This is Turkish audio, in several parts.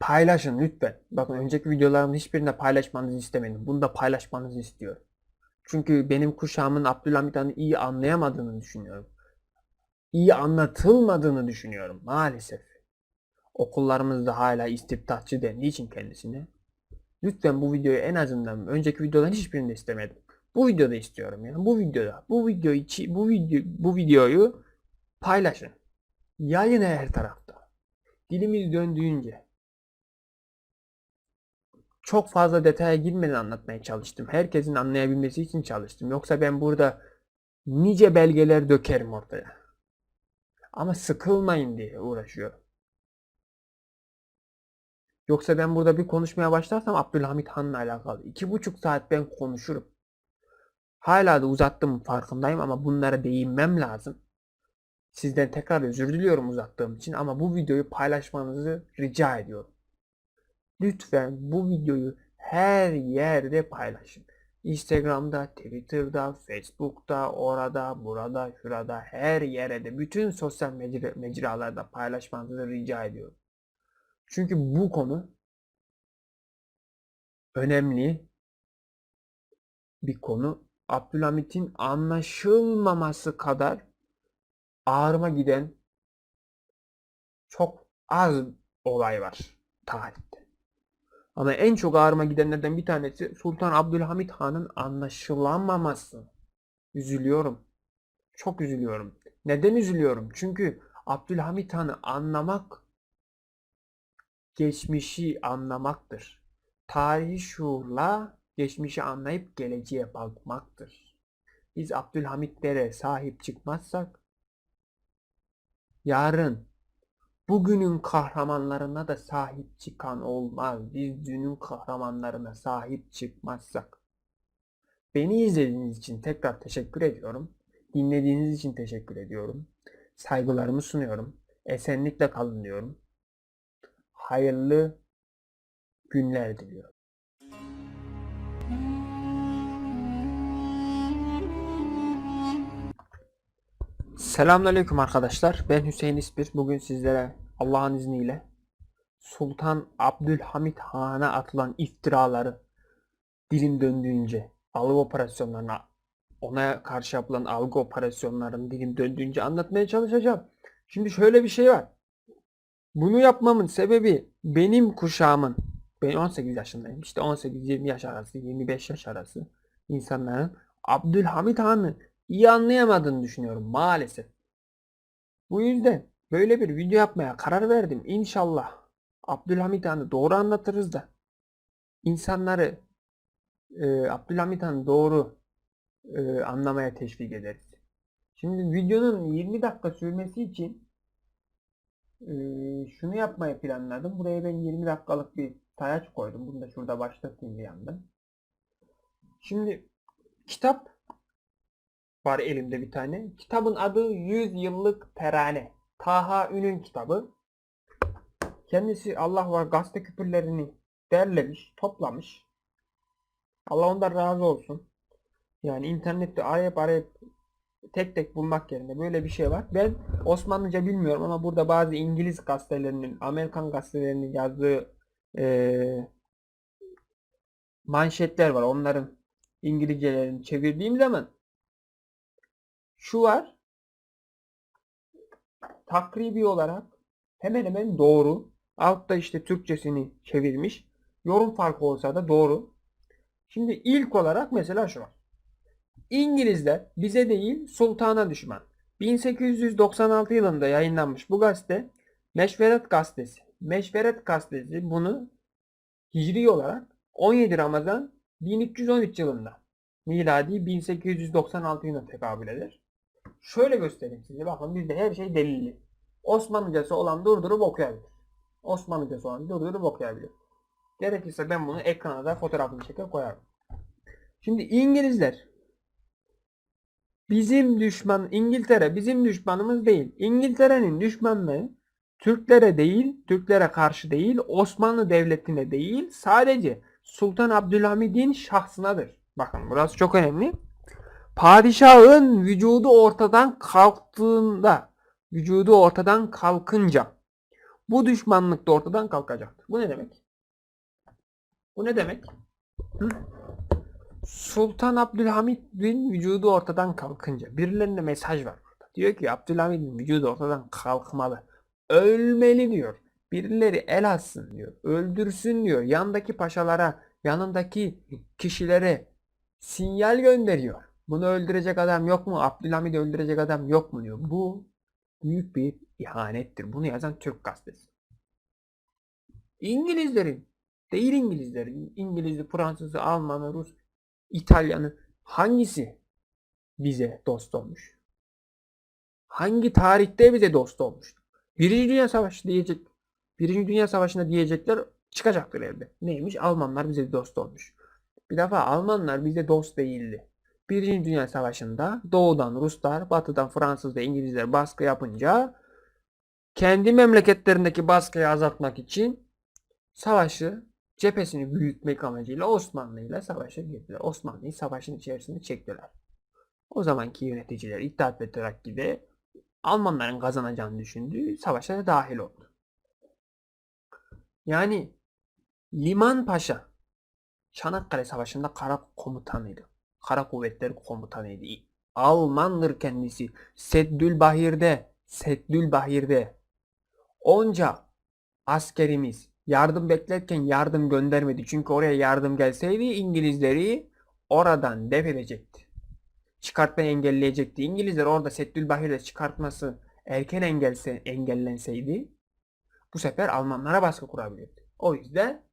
Paylaşın lütfen. Bakın önceki videolarımın hiçbirinde paylaşmanızı istemedim. Bunu da paylaşmanızı istiyorum. Çünkü benim kuşağımın Abdülhamit Han'ı iyi anlayamadığını düşünüyorum. İyi anlatılmadığını düşünüyorum maalesef. Okullarımızda hala istibdatçı dendiği için kendisine. Lütfen bu videoyu en azından önceki videoların hiçbirinde istemedim. Bu videoda istiyorum ya. Bu videoda. Bu video içi bu video bu videoyu paylaşın. Yayın her tarafta. Dilimiz döndüğünce. Çok fazla detaya girmeden anlatmaya çalıştım. Herkesin anlayabilmesi için çalıştım. Yoksa ben burada nice belgeler dökerim ortaya. Ama sıkılmayın diye uğraşıyorum. Yoksa ben burada bir konuşmaya başlarsam Abdülhamit Han'la alakalı. iki buçuk saat ben konuşurum. Hala da uzattım farkındayım ama bunlara değinmem lazım. Sizden tekrar özür diliyorum uzattığım için ama bu videoyu paylaşmanızı rica ediyorum. Lütfen bu videoyu her yerde paylaşın. Instagram'da, Twitter'da, Facebook'ta, orada, burada, şurada, her yere de bütün sosyal mecra- mecralarda paylaşmanızı rica ediyorum. Çünkü bu konu önemli bir konu. Abdülhamit'in anlaşılmaması kadar ağrıma giden çok az olay var tarihte. Ama en çok ağrıma gidenlerden bir tanesi Sultan Abdülhamit Han'ın anlaşılamaması. Üzülüyorum. Çok üzülüyorum. Neden üzülüyorum? Çünkü Abdülhamit Han'ı anlamak geçmişi anlamaktır. Tarihi şuurla geçmişi anlayıp geleceğe bakmaktır. Biz Abdülhamitlere sahip çıkmazsak yarın bugünün kahramanlarına da sahip çıkan olmaz. Biz dünün kahramanlarına sahip çıkmazsak. Beni izlediğiniz için tekrar teşekkür ediyorum. Dinlediğiniz için teşekkür ediyorum. Saygılarımı sunuyorum. Esenlikle kalın diyorum. Hayırlı günler diliyorum. Selamünaleyküm arkadaşlar. Ben Hüseyin İspir. Bugün sizlere Allah'ın izniyle Sultan Abdülhamit Han'a atılan iftiraları dilim döndüğünce algı operasyonlarına ona karşı yapılan algı operasyonlarını dilim döndüğünce anlatmaya çalışacağım. Şimdi şöyle bir şey var. Bunu yapmamın sebebi benim kuşağımın ben 18 yaşındayım. İşte 18-20 yaş arası, 25 yaş arası insanların Abdülhamit Han'ı iyi anlayamadığını düşünüyorum maalesef. Bu yüzden böyle bir video yapmaya karar verdim. İnşallah Abdülhamit Han'ı doğru anlatırız da insanları e, Abdülhamit Han'ı doğru e, anlamaya teşvik ederiz. Şimdi videonun 20 dakika sürmesi için e, şunu yapmayı planladım. Buraya ben 20 dakikalık bir sayaç koydum. Bunu da şurada başlatayım bir yandan. Şimdi kitap var elimde bir tane. Kitabın adı 100 Yıllık Terane. Taha Ün'ün kitabı. Kendisi Allah var gazete küpürlerini derlemiş, toplamış. Allah ondan razı olsun. Yani internette arayıp arayıp tek tek bulmak yerine böyle bir şey var. Ben Osmanlıca bilmiyorum ama burada bazı İngiliz gazetelerinin, Amerikan gazetelerinin yazdığı eee, manşetler var. Onların İngilizcelerini çevirdiğim zaman şu var. Takribi olarak hemen hemen doğru. Altta işte Türkçesini çevirmiş. Yorum farkı olsa da doğru. Şimdi ilk olarak mesela şu var. İngilizler bize değil sultana düşman. 1896 yılında yayınlanmış bu gazete Meşveret Gazetesi. Meşveret Gazetesi bunu hicri olarak 17 Ramazan 1313 yılında miladi 1896 yılına tekabül eder. Şöyle göstereyim size. Bakın bizde her şey delilli. Osmanlıcası olan durdurup okuyabilir. Osmanlıcası olan durdurup okuyabilir. Gerekirse ben bunu ekrana da fotoğrafını çekip koyarım. Şimdi İngilizler bizim düşman İngiltere bizim düşmanımız değil. İngiltere'nin düşmanlığı Türklere değil, Türklere karşı değil, Osmanlı Devleti'ne değil, sadece Sultan Abdülhamid'in şahsınadır. Bakın burası çok önemli. Padişahın vücudu ortadan kalktığında, vücudu ortadan kalkınca Bu düşmanlık da ortadan kalkacaktır. Bu ne demek? Bu ne demek? Hı? Sultan Abdülhamid'in vücudu ortadan kalkınca birilerine mesaj var burada. Diyor ki Abdülhamid'in vücudu ortadan kalkmalı. Ölmeli diyor. Birileri el atsın diyor. Öldürsün diyor. Yandaki paşalara, yanındaki kişilere sinyal gönderiyor. Bunu öldürecek adam yok mu? Abdülhamid'i öldürecek adam yok mu diyor. Bu büyük bir ihanettir. Bunu yazan Türk gazetesi. İngilizlerin, değil İngilizlerin, İngiliz'i, Fransız'ı, Alman'ı, Rus, İtalyan'ı hangisi bize dost olmuş? Hangi tarihte bize dost olmuş? Birinci Dünya Savaşı diyecek. Birinci Dünya Savaşı'nda diyecekler çıkacaktır elde. Neymiş? Almanlar bize dost olmuş. Bir defa Almanlar bize dost değildi. Birinci Dünya Savaşı'nda doğudan Ruslar, batıdan Fransız ve İngilizler baskı yapınca kendi memleketlerindeki baskıyı azaltmak için savaşı cephesini büyütmek amacıyla Osmanlı ile savaşa girdiler. Osmanlı'yı savaşın içerisine çektiler. O zamanki yöneticiler İttihat ve Terakki'de Almanların kazanacağını düşündüğü savaşa da dahil oldu. Yani Liman Paşa Çanakkale Savaşı'nda kara komutanıydı. Kara kuvvetleri komutanıydı. Almandır kendisi. Seddülbahir'de, Seddülbahir'de onca askerimiz yardım beklerken yardım göndermedi. Çünkü oraya yardım gelseydi İngilizleri oradan def edecekti. Çıkartmayı engelleyecekti. İngilizler orada Seddülbahir'de çıkartması erken engelse, engellenseydi bu sefer Almanlara baskı kurabilirdi. O yüzden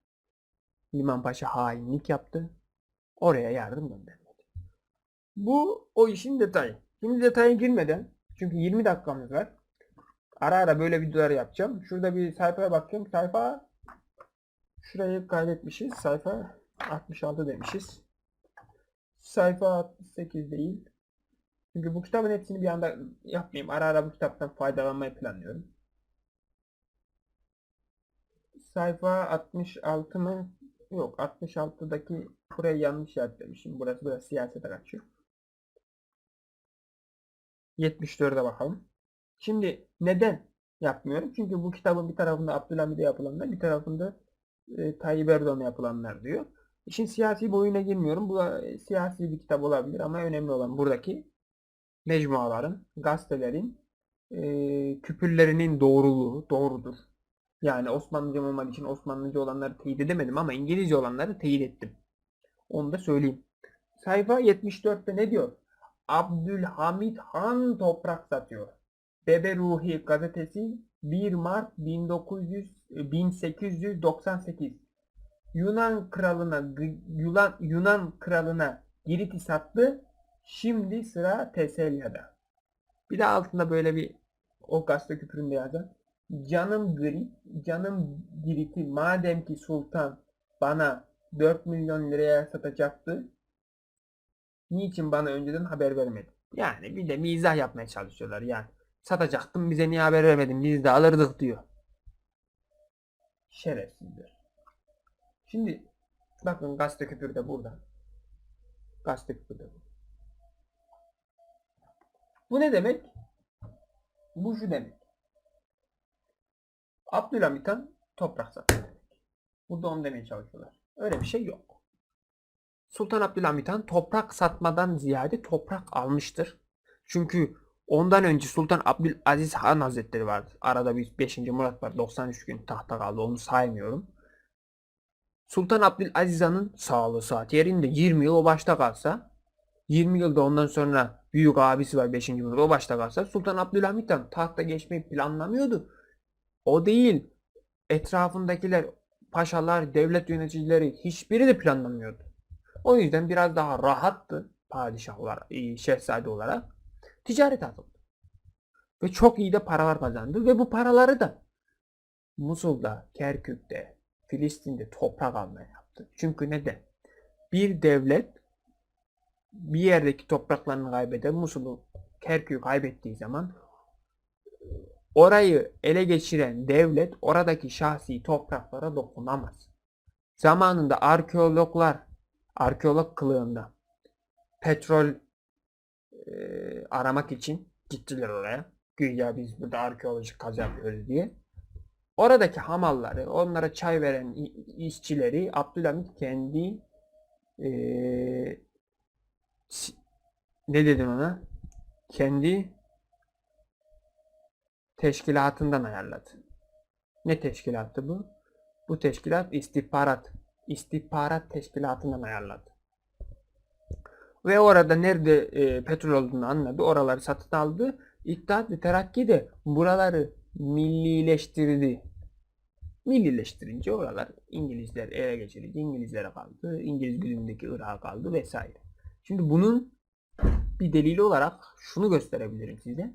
Liman Paşa hainlik yaptı. Oraya yardım göndermedi. Bu o işin detayı. Şimdi detaya girmeden çünkü 20 dakikamız var. Ara ara böyle videolar yapacağım. Şurada bir sayfaya bakıyorum. Sayfa şurayı kaydetmişiz. Sayfa 66 demişiz. Sayfa 68 değil. Çünkü bu kitabın hepsini bir anda yapmayayım. Ara ara bu kitaptan faydalanmayı planlıyorum. Sayfa 66 mı? Yok 66'daki burayı yanlış işaretlemişim. Burası biraz siyasete kaçıyor. 74'e bakalım. Şimdi neden yapmıyorum? Çünkü bu kitabın bir tarafında Abdülhamid'e yapılanlar, bir tarafında e, Tayyip Erdoğan'a yapılanlar diyor. İşin siyasi boyuna girmiyorum. Bu da e, siyasi bir kitap olabilir ama önemli olan buradaki mecmuaların, gazetelerin e, küpürlerinin doğruluğu doğrudur. Yani Osmanlıca olmadığı için Osmanlıca olanları teyit edemedim ama İngilizce olanları teyit ettim. Onu da söyleyeyim. Sayfa 74'te ne diyor? Abdülhamit Han toprak satıyor. Bebe Ruhi gazetesi 1 Mart 1900, 1898 Yunan kralına Yunan, Yunan kralına Girit'i sattı. Şimdi sıra Teselya'da. Bir de altında böyle bir o gazete küpüründe yazan. Canım Girit, canım Girit'i madem ki sultan bana 4 milyon liraya satacaktı. Niçin bana önceden haber vermedi? Yani bir de mizah yapmaya çalışıyorlar yani. Satacaktım bize niye haber vermedin biz de alırdık diyor. Şerefsizler. Şimdi bakın gazete küpürü de burada. Gazete küpürü de burada. Bu ne demek? Bu şu demek. Abdülhamit Han toprak sattı demek. Burada onu demeye çalışıyorlar. Öyle bir şey yok. Sultan Abdülhamit Han toprak satmadan ziyade toprak almıştır. Çünkü ondan önce Sultan Abdülaziz Han Hazretleri vardı. Arada bir 5. Murat var. 93 gün tahta kaldı. Onu saymıyorum. Sultan Abdülaziz Han'ın sağlığı saat yerinde 20 yıl o başta kalsa 20 yılda ondan sonra büyük abisi var 5. Murat o başta kalsa Sultan Abdülhamit Han tahta geçmeyi planlamıyordu. O değil. Etrafındakiler, paşalar, devlet yöneticileri hiçbiri de planlamıyordu. O yüzden biraz daha rahattı padişah olarak, e, şehzade olarak. Ticaret atıldı. Ve çok iyi de paralar kazandı. Ve bu paraları da Musul'da, Kerkük'te, Filistin'de toprak almaya yaptı. Çünkü neden? Bir devlet bir yerdeki topraklarını kaybeder. Musul'u, Kerkük'ü kaybettiği zaman orayı ele geçiren devlet oradaki şahsi topraklara dokunamaz. Zamanında arkeologlar arkeolog kılığında petrol e, aramak için gittiler oraya. Güya biz burada arkeolojik kazı yapıyoruz diye. Oradaki hamalları, onlara çay veren işçileri Abdülhamit kendi si- ne dedin ona? Kendi teşkilatından ayarladı. Ne teşkilatı bu? Bu teşkilat istihbarat. İstihbarat teşkilatından ayarladı. Ve orada nerede e, petrol olduğunu anladı. Oraları satın aldı. İttihat ve Terakki de buraları millileştirdi. Millileştirince oralar İngilizler ele geçirince İngilizlere kaldı. İngiliz güdümündeki Irak'a kaldı vesaire. Şimdi bunun bir delili olarak şunu gösterebilirim size.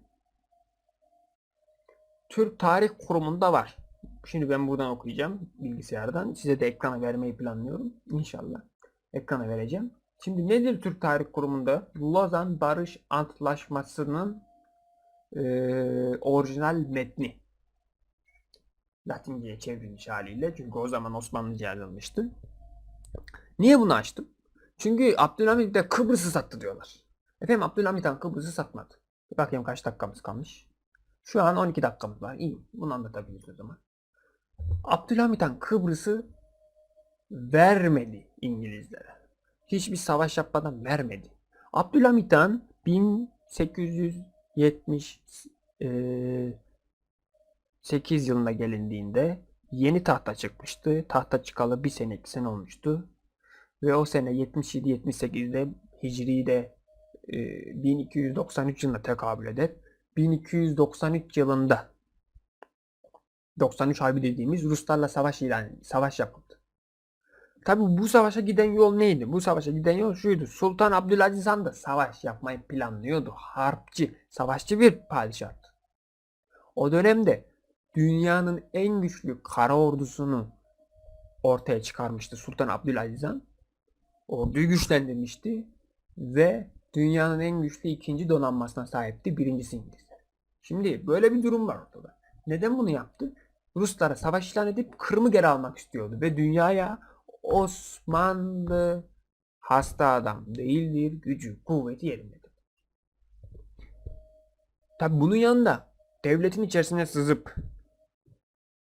Türk Tarih Kurumu'nda var. Şimdi ben buradan okuyacağım bilgisayardan. Size de ekrana vermeyi planlıyorum. İnşallah. Ekrana vereceğim. Şimdi nedir Türk Tarih Kurumu'nda? Lozan Barış Antlaşması'nın eee, orijinal metni. Latince'ye çevrilmiş haliyle. Çünkü o zaman Osmanlıca yazılmıştı. Niye bunu açtım? Çünkü Abdülhamit de Kıbrıs'ı sattı diyorlar. Efendim Abdülhamit Han Kıbrıs'ı satmadı. Bir bakayım kaç dakikamız kalmış. Şu an 12 dakikamız var. İyi. Bunu anlatabiliriz o zaman. Abdülhamit Han Kıbrıs'ı vermedi İngilizlere. Hiçbir savaş yapmadan vermedi. Abdülhamit Han 1870 eee, 8 yılına gelindiğinde yeni tahta çıkmıştı. Tahta çıkalı bir sene iki sene olmuştu. Ve o sene 77-78'de Hicri'de e, 1293 yılına tekabül eder. 1293 yılında 93 Harbi dediğimiz Ruslarla savaş ilan savaş yapıldı. Tabi bu savaşa giden yol neydi? Bu savaşa giden yol şuydu. Sultan Abdülaziz Han da savaş yapmayı planlıyordu. Harpçı, savaşçı bir padişahtı. O dönemde dünyanın en güçlü kara ordusunu ortaya çıkarmıştı Sultan Abdülaziz Han. Orduyu güçlendirmişti ve dünyanın en güçlü ikinci donanmasına sahipti. Birincisi İngilizler. Şimdi böyle bir durum var ortada. Neden bunu yaptı? Ruslara savaş ilan edip Kırım'ı geri almak istiyordu ve dünyaya Osmanlı hasta adam değildir, gücü, kuvveti yerindedir. Tabi bunun yanında devletin içerisine sızıp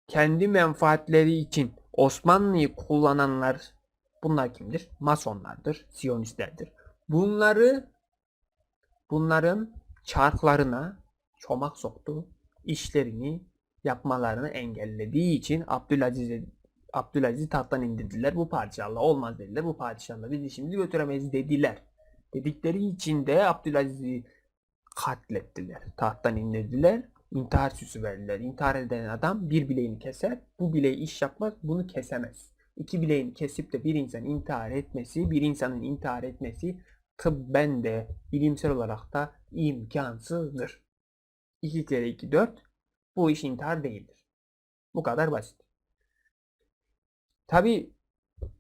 kendi menfaatleri için Osmanlı'yı kullananlar bunlar kimdir? Masonlardır, Siyonistlerdir. Bunları bunların çarklarına çomak soktu. işlerini yapmalarını engellediği için Abdülaziz'i Abdülaziz'i tahttan indirdiler. Bu padişahla olmaz dediler. Bu padişahla bizi şimdi götüremeyiz dediler. Dedikleri için de Abdülaziz'i katlettiler. Tahttan indirdiler. İntihar süsü verdiler. İntihar eden adam bir bileğini keser. Bu bileği iş yapmaz. Bunu kesemez. İki bileğini kesip de bir insan intihar etmesi, bir insanın intihar etmesi tıbben de bilimsel olarak da imkansızdır. 2 kere 2 4. Bu iş intihar değildir. Bu kadar basit. Tabi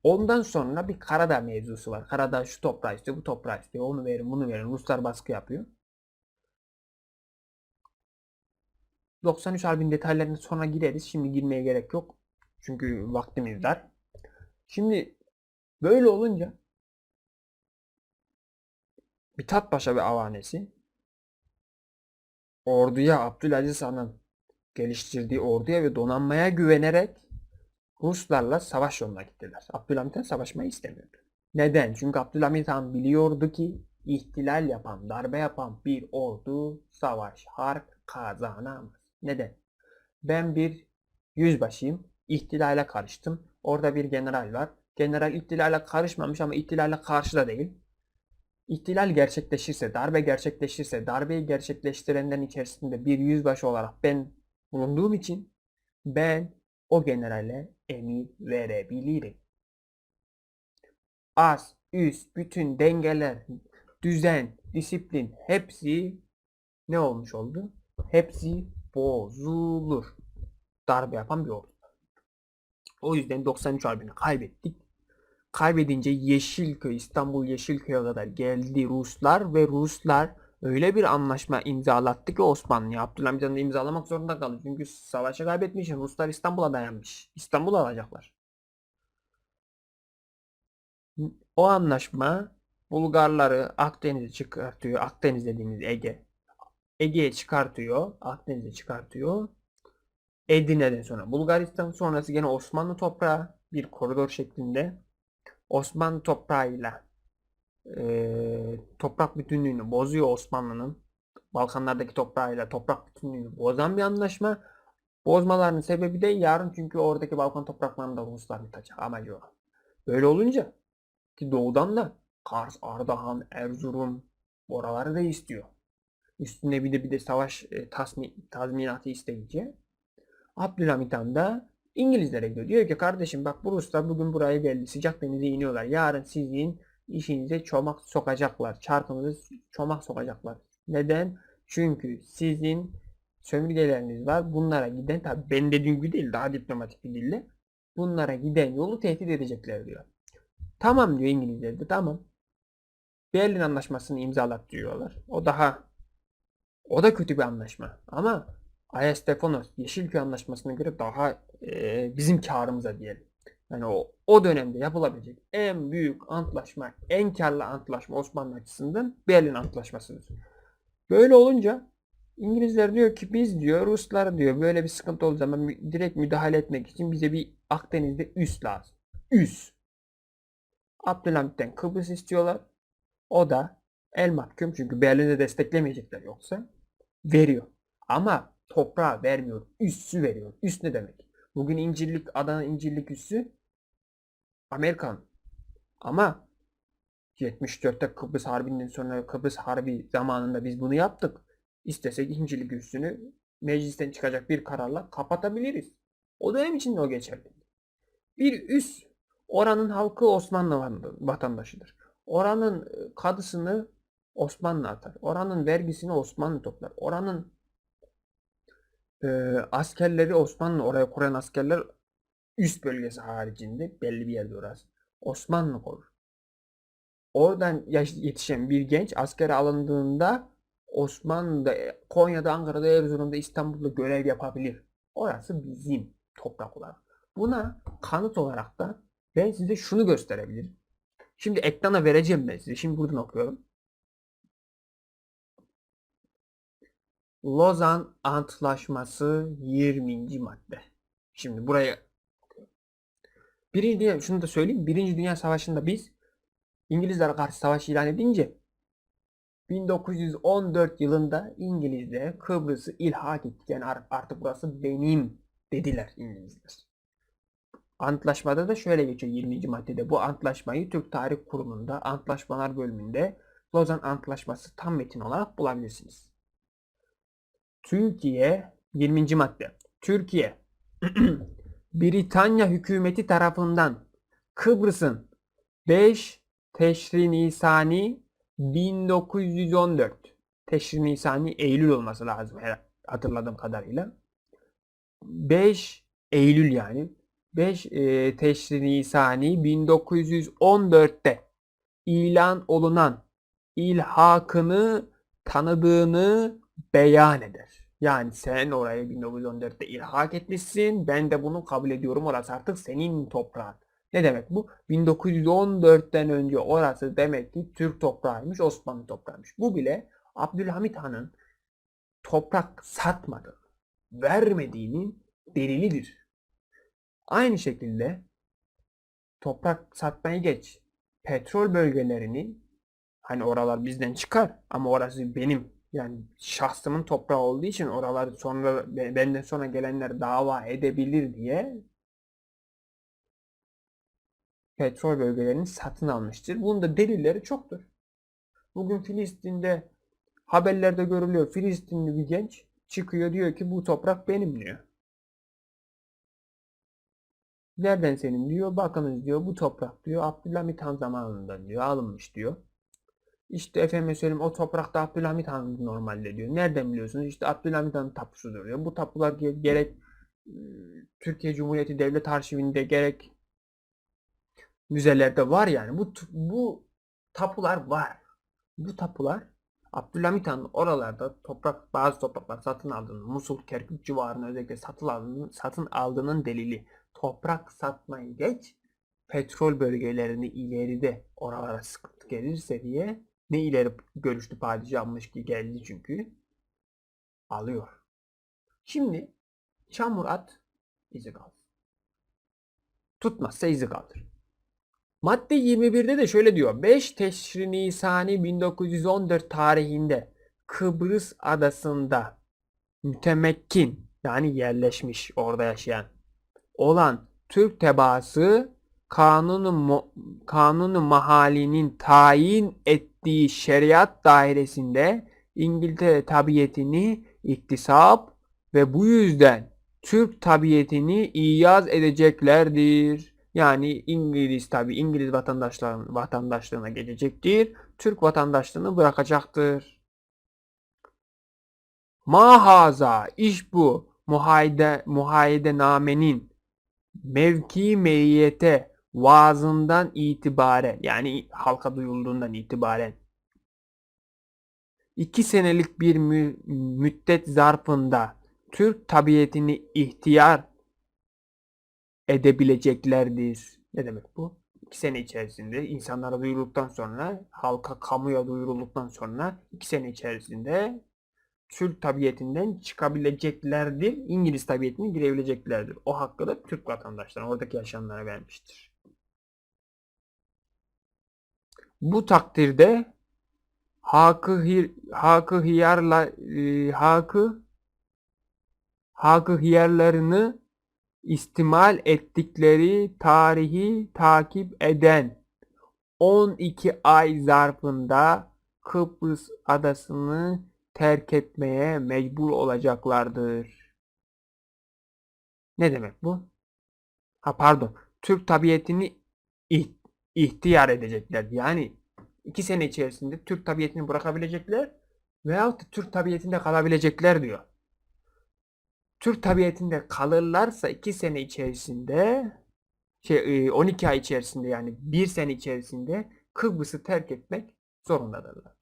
ondan sonra bir Karadağ mevzusu var. Karadağ şu toprağı istiyor, bu toprağı istiyor. Onu verin, bunu verin. Ruslar baskı yapıyor. 93 Harbi'nin detaylarına sonra gireriz. Şimdi girmeye gerek yok. Çünkü vaktimiz dar. Şimdi böyle olunca Mithat Paşa ve avanesi orduya Abdülaziz Han'ın geliştirdiği orduya ve donanmaya güvenerek Ruslarla savaş yoluna gittiler. Abdülhamit Han savaşmayı istemiyordu. Neden? Çünkü Abdülhamit Han biliyordu ki ihtilal yapan, darbe yapan bir ordu savaş, harp kazanamaz. Neden? Ben bir yüzbaşıyım. İhtilale karıştım. Orada bir general var. General ihtilale karışmamış ama ihtilale karşı da değil. İhtilal gerçekleşirse, darbe gerçekleşirse, darbeyi gerçekleştirenlerin içerisinde bir yüzbaşı olarak ben bulunduğum için ben o generale emir verebilirim. Az, üst, bütün dengeler, düzen, disiplin hepsi ne olmuş oldu? Hepsi bozulur. Darbe yapan bir ordu. O yüzden 93 Harbi'ni kaybettik. Kaybedince Yeşilköy, İstanbul Yeşilköy'e kadar geldi Ruslar ve Ruslar öyle bir anlaşma imzalattı ki Osmanlı'ya. Abdülhamit Han imzalamak zorunda kaldı. Çünkü savaşı kaybetmiş. Ruslar İstanbul'a dayanmış. İstanbul'u alacaklar. O anlaşma Bulgarları Akdeniz'e çıkartıyor. Akdeniz dediğimiz Ege. Ege'ye çıkartıyor. Akdeniz'e çıkartıyor. Edirne'den sonra Bulgaristan sonrası gene Osmanlı toprağı bir koridor şeklinde Osmanlı toprağıyla eee, toprak bütünlüğünü bozuyor Osmanlı'nın Balkanlardaki toprağıyla toprak bütünlüğünü bozan bir anlaşma. Bozmalarının sebebi de yarın çünkü oradaki Balkan topraklarında Ruslar yutacak amacı o. Böyle olunca ki doğudan da Kars, Ardahan, Erzurum oraları da istiyor. Üstüne bir de bir de savaş e, tasmi, tazminatı isteyince Abdülhamit Han da İngilizlere gidiyor. Diyor ki kardeşim bak bu Ruslar bugün buraya geldi. Sıcak denize iniyorlar. Yarın sizin işinize çomak sokacaklar. Çarkınızı çomak sokacaklar. Neden? Çünkü sizin sömürgeleriniz var. Bunlara giden tabi ben dediğim gibi değil daha diplomatik bir dille. Bunlara giden yolu tehdit edecekler diyor. Tamam diyor İngilizler de tamam. Berlin Anlaşması'nı imzalat diyorlar. O daha o da kötü bir anlaşma. Ama Ayastefanos Yeşilköy Anlaşması'na göre daha e, bizim karımıza diyelim. Yani o, o dönemde yapılabilecek en büyük antlaşma, en karlı antlaşma Osmanlı açısından Berlin Antlaşması'dır. Böyle olunca İngilizler diyor ki biz diyor Ruslar diyor böyle bir sıkıntı olduğu zaman direkt müdahale etmek için bize bir Akdeniz'de üs lazım. Üs. Abdülhamit'ten Kıbrıs istiyorlar. O da el mahkum çünkü Berlin'de desteklemeyecekler yoksa veriyor. Ama toprağı vermiyor. Üssü veriyor. Üs ne demek? Bugün İncirlik, Adana İncirlik üssü Amerikan. Ama 74'te Kıbrıs Harbi'nden sonra Kıbrıs Harbi zamanında biz bunu yaptık. İstesek İncirlik üssünü meclisten çıkacak bir kararla kapatabiliriz. O dönem için de o geçerli. Bir üs oranın halkı Osmanlı vatandaşıdır. Oranın e, kadısını Osmanlı atar. Oranın vergisini Osmanlı toplar. Oranın e, askerleri Osmanlı oraya kuran askerler üst bölgesi haricinde belli bir yerde orası. Osmanlı korur. Oradan yetişen bir genç askere alındığında Osmanlı'da, e, Konya'da, Ankara'da, Erzurum'da, İstanbul'da görev yapabilir. Orası bizim toprak olarak. Buna kanıt olarak da ben size şunu gösterebilirim. Şimdi ekrana vereceğim ben size. Şimdi buradan okuyorum. Lozan Antlaşması 20. madde. Şimdi buraya Birinci şunu da söyleyeyim. Birinci Dünya Savaşı'nda biz İngilizlere karşı savaş ilan edince 1914 yılında İngilizler Kıbrıs'ı ilhak etti. Yani ar- artık burası benim dediler İngilizler. Antlaşmada da şöyle geçiyor 20. maddede. Bu antlaşmayı Türk Tarih Kurumu'nda Antlaşmalar bölümünde Lozan Antlaşması tam metin olarak bulabilirsiniz. Türkiye 20. madde. Türkiye Britanya hükümeti tarafından Kıbrıs'ın 5 Teşri Nisani 1914 Teşri Nisani Eylül olması lazım hatırladığım kadarıyla. 5 Eylül yani 5 e, Teşri Nisani 1914'te ilan olunan ilhakını tanıdığını beyan eder. Yani sen oraya 1914'te ilhak etmişsin. Ben de bunu kabul ediyorum. Orası artık senin toprağın. Ne demek bu? 1914'ten önce orası demek ki Türk toprağıymış, Osmanlı toprağıymış. Bu bile Abdülhamit Han'ın toprak satmadığı, vermediğinin delilidir. Aynı şekilde toprak satmayı geç. Petrol bölgelerini hani oralar bizden çıkar ama orası benim yani şahsımın toprağı olduğu için oralar sonra be- benden sonra gelenler dava edebilir diye petrol bölgelerini satın almıştır. Bunun da delilleri çoktur. Bugün Filistin'de haberlerde görülüyor. Filistinli bir genç çıkıyor diyor ki bu toprak benim diyor. Nereden senin diyor. Bakınız diyor bu toprak diyor Abdülhamit Han zamanında diyor alınmış diyor. İşte efendim söyleyeyim o toprakta Abdülhamit Han normalde diyor. Nereden biliyorsunuz? İşte Abdülhamit Han tapusudur diyor. Bu tapular ge- gerek Türkiye Cumhuriyeti Devlet Arşivinde gerek müzelerde var yani. Bu bu tapular var. Bu tapular Abdülhamit Han oralarda toprak bazı topraklar satın aldığını, Musul, Kerkük civarını özellikle satın aldığının, satın aldığının delili. Toprak satmayı geç, petrol bölgelerini ileride oralara sıkıntı gelirse diye ne ileri görüşlü padişahmış ki geldi çünkü alıyor. Şimdi Çamur at, izi kalır. Tutmazsa izi kalır. Madde 21'de de şöyle diyor. 5 Teşri Nisani 1914 tarihinde Kıbrıs adasında mütemekkin yani yerleşmiş orada yaşayan olan Türk tebaası kanunu kanunu mahalinin tayin ettiği şeriat dairesinde İngiltere tabiyetini iktisap ve bu yüzden Türk tabiyetini iyaz edeceklerdir. Yani İngiliz tabi İngiliz vatandaşların vatandaşlığına geçecektir. Türk vatandaşlığını bırakacaktır. Mahaza iş bu muhayede muhayedenamenin mevki meyyete vaazından itibaren yani halka duyulduğundan itibaren iki senelik bir mü- müddet zarfında Türk tabiyetini ihtiyar edebileceklerdir. Ne demek bu? İki sene içerisinde insanlara duyurulduktan sonra halka kamuya duyurulduktan sonra iki sene içerisinde Türk tabiyetinden çıkabileceklerdir. İngiliz tabiyetine girebileceklerdir. O hakkı da Türk vatandaşlarına, oradaki yaşayanlara vermiştir. Bu takdirde Hakkı Hir- Hakkı Hiyarla e, Hakkı Hakkı Hiyarlarını istimal ettikleri tarihi takip eden 12 ay zarfında Kıbrıs adasını terk etmeye mecbur olacaklardır. Ne demek bu? Ha pardon. Türk tabiyetini ih- ihtiyar edecekler. Yani iki sene içerisinde Türk tabiyetini bırakabilecekler veyahut da Türk tabiyetinde kalabilecekler diyor. Türk tabiyetinde kalırlarsa 2 sene içerisinde şey e, 12 ay içerisinde yani 1 sene içerisinde Kıbrıs'ı terk etmek zorundadırlar.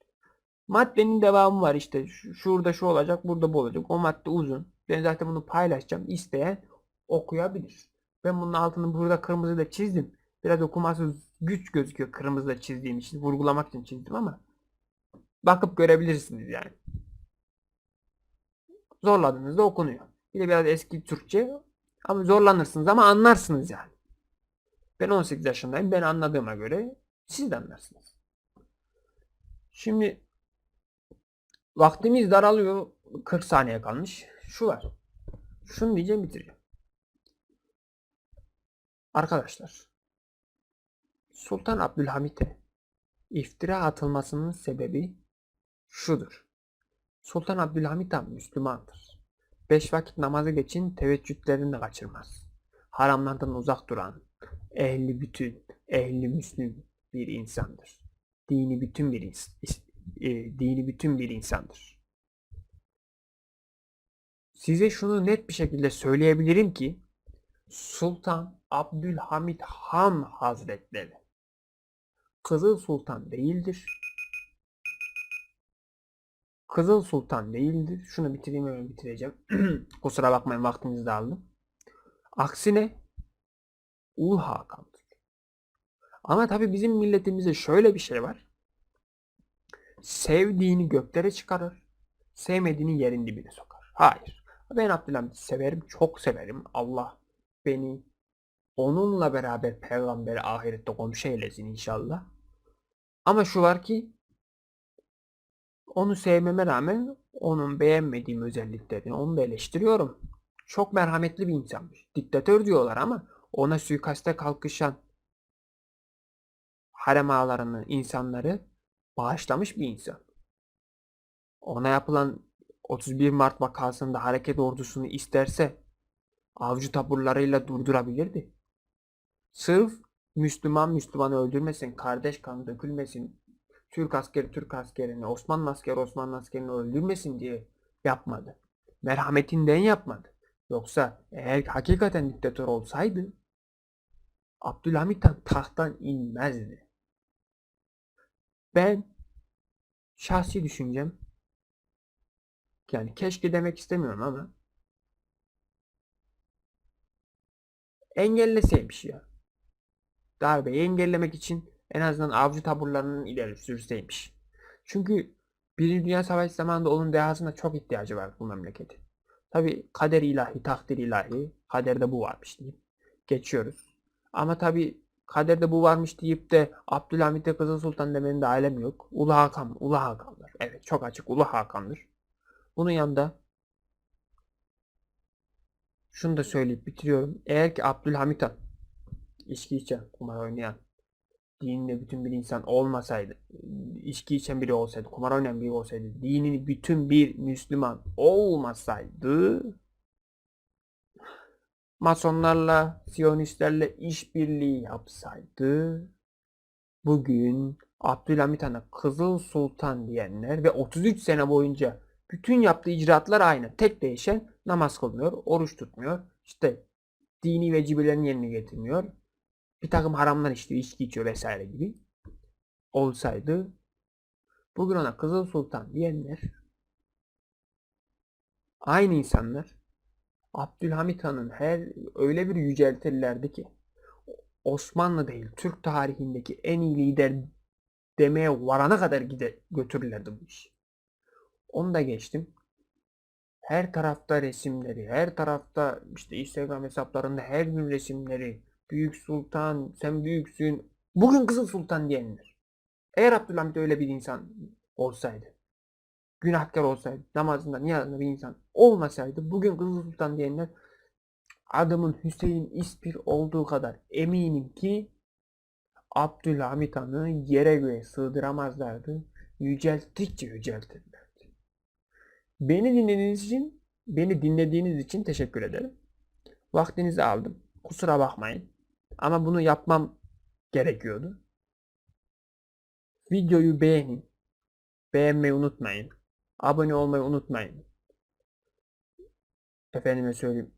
Maddenin devamı var işte Şu- şurada şu olacak burada bu olacak o madde uzun. Ben zaten bunu paylaşacağım isteyen okuyabilir. Ben bunun altını burada kırmızı da çizdim. Biraz okuması güç gözüküyor kırmızı da çizdiğim için vurgulamak için çizdim ama bakıp görebilirsiniz yani. Zorladığınızda okunuyor. Bir de biraz eski Türkçe ama zorlanırsınız ama anlarsınız yani. Ben 18 yaşındayım. Ben anladığıma göre siz de anlarsınız. Şimdi vaktimiz daralıyor. 40 saniye kalmış. Şu var. Şunu diyeceğim bitireceğim. Arkadaşlar Sultan Abdülhamit'e iftira atılmasının sebebi şudur. Sultan Abdülhamit Han Müslümandır. Beş vakit namazı geçin teveccühlerini de kaçırmaz. Haramlardan uzak duran, ehli bütün, ehli müslüm bir insandır. Dini bütün bir e, dini bütün bir insandır. Size şunu net bir şekilde söyleyebilirim ki Sultan Abdülhamit Han Hazretleri Kızıl Sultan değildir. Kızıl Sultan değildir. Şunu bitireyim hemen bitireceğim. Kusura bakmayın vaktinizi de aldım. Aksine Ulu Hakan'dır. Ama tabi bizim milletimizde şöyle bir şey var. Sevdiğini göklere çıkarır. Sevmediğini yerin dibine sokar. Hayır. Ben Abdülhamit'i severim. Çok severim. Allah beni onunla beraber peygamberi ahirette komşu eylesin inşallah. Ama şu var ki onu sevmeme rağmen onun beğenmediğim özelliklerini onu da eleştiriyorum. Çok merhametli bir insanmış. Diktatör diyorlar ama ona suikaste kalkışan harem ağalarını, insanları bağışlamış bir insan. Ona yapılan 31 Mart vakasında hareket ordusunu isterse avcı taburlarıyla durdurabilirdi. Sırf Müslüman Müslümanı öldürmesin, kardeş kan dökülmesin, Türk askeri Türk askerini, Osmanlı askeri Osmanlı askerini öldürmesin diye yapmadı. Merhametinden yapmadı. Yoksa eğer hakikaten diktatör olsaydı Abdülhamit Han tahttan inmezdi. Ben şahsi düşüncem yani keşke demek istemiyorum ama engelleseymiş ya. Darbeyi engellemek için en azından avcı taburlarının ileri sürseymiş. Çünkü Birinci Dünya Savaşı zamanında onun dehasına çok ihtiyacı var bu memleketin. Tabi kader ilahi, takdir ilahi. Kaderde bu varmış deyip geçiyoruz. Ama tabi kaderde bu varmış deyip de Abdülhamit'e Kızıl Sultan demenin de alemi yok. Ulu Hakan, Ulu Hakan'dır. Evet çok açık Ulu Hakan'dır. Bunun yanında şunu da söyleyip bitiriyorum. Eğer ki Abdülhamit Han içki içen, kumar oynayan, dininde bütün bir insan olmasaydı, içki içen biri olsaydı, kumar oynayan biri olsaydı, dinini bütün bir Müslüman olmasaydı, Masonlarla, Siyonistlerle işbirliği yapsaydı, bugün Abdülhamit Han'a Kızıl Sultan diyenler ve 33 sene boyunca bütün yaptığı icraatlar aynı. Tek değişen namaz kılmıyor, oruç tutmuyor, işte dini vecibelerini yerine getirmiyor bir takım haramlar işliyor, içki içiyor vesaire gibi olsaydı bugün ona Kızıl Sultan diyenler aynı insanlar Abdülhamit Han'ın her öyle bir yüceltirlerdi ki Osmanlı değil Türk tarihindeki en iyi lider demeye varana kadar gide götürürlerdi bu işi. Onu da geçtim. Her tarafta resimleri, her tarafta işte Instagram hesaplarında her gün resimleri, Büyük Sultan, sen büyüksün. Bugün Kızıl Sultan diyenler. Eğer Abdülhamit öyle bir insan olsaydı, günahkar olsaydı, namazında, niyazında bir insan olmasaydı, bugün Kızıl Sultan diyenler adamın Hüseyin İspir olduğu kadar eminim ki Abdülhamit Han'ı yere göğe sığdıramazlardı. Yücelttikçe yüceltirlerdi. Beni dinlediğiniz için, beni dinlediğiniz için teşekkür ederim. Vaktinizi aldım. Kusura bakmayın. Ama bunu yapmam gerekiyordu. Videoyu beğenin. Beğenmeyi unutmayın. Abone olmayı unutmayın. Efendime söyleyeyim.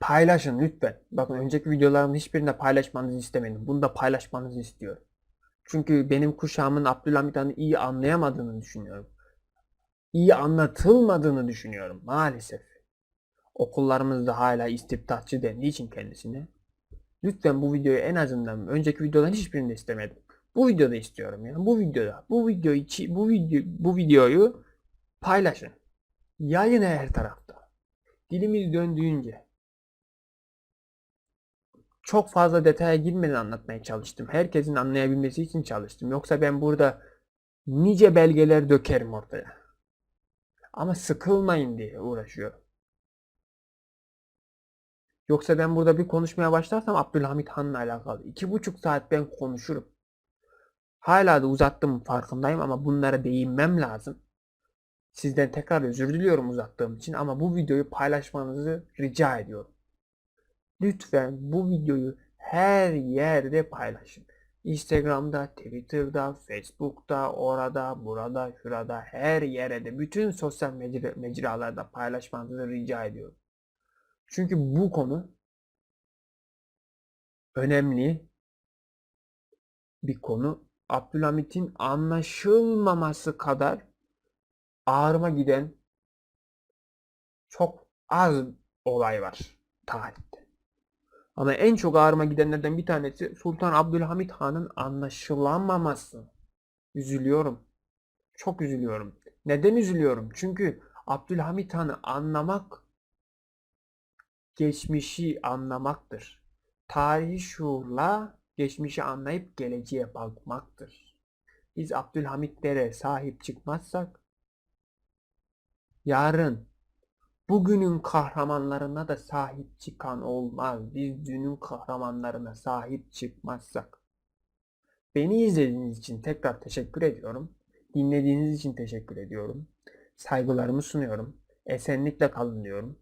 Paylaşın lütfen. Bakın önceki videolarımın hiçbirinde paylaşmanızı istemedim. Bunu da paylaşmanızı istiyorum. Çünkü benim kuşağımın Abdülhamit Han'ı iyi anlayamadığını düşünüyorum. İyi anlatılmadığını düşünüyorum maalesef. Okullarımızda hala istibdatçı dendiği için kendisine. Lütfen bu videoyu en azından önceki videoların hiçbirinde istemedim. Bu videoda istiyorum ya. Bu videoda. Bu video içi bu video bu videoyu paylaşın. Yayın her tarafta. Dilimiz döndüğünce. Çok fazla detaya girmeden anlatmaya çalıştım. Herkesin anlayabilmesi için çalıştım. Yoksa ben burada nice belgeler dökerim ortaya. Ama sıkılmayın diye uğraşıyorum. Yoksa ben burada bir konuşmaya başlarsam Abdülhamit Han'la alakalı. iki buçuk saat ben konuşurum. Hala da uzattım farkındayım ama bunlara değinmem lazım. Sizden tekrar özür diliyorum uzattığım için ama bu videoyu paylaşmanızı rica ediyorum. Lütfen bu videoyu her yerde paylaşın. Instagram'da, Twitter'da, Facebook'ta, orada, burada, şurada, her yere de bütün sosyal mecra mecralarda paylaşmanızı rica ediyorum. Çünkü bu konu önemli bir konu. Abdülhamit'in anlaşılmaması kadar ağrıma giden çok az olay var tarihte. Ama en çok ağrıma gidenlerden bir tanesi Sultan Abdülhamit Han'ın anlaşılamaması. Üzülüyorum. Çok üzülüyorum. Neden üzülüyorum? Çünkü Abdülhamit Han'ı anlamak geçmişi anlamaktır. Tarihi şuurla geçmişi anlayıp geleceğe bakmaktır. Biz Abdülhamitlere sahip çıkmazsak yarın bugünün kahramanlarına da sahip çıkan olmaz. Biz dünün kahramanlarına sahip çıkmazsak. Beni izlediğiniz için tekrar teşekkür ediyorum. Dinlediğiniz için teşekkür ediyorum. Saygılarımı sunuyorum. Esenlikle kalın diyorum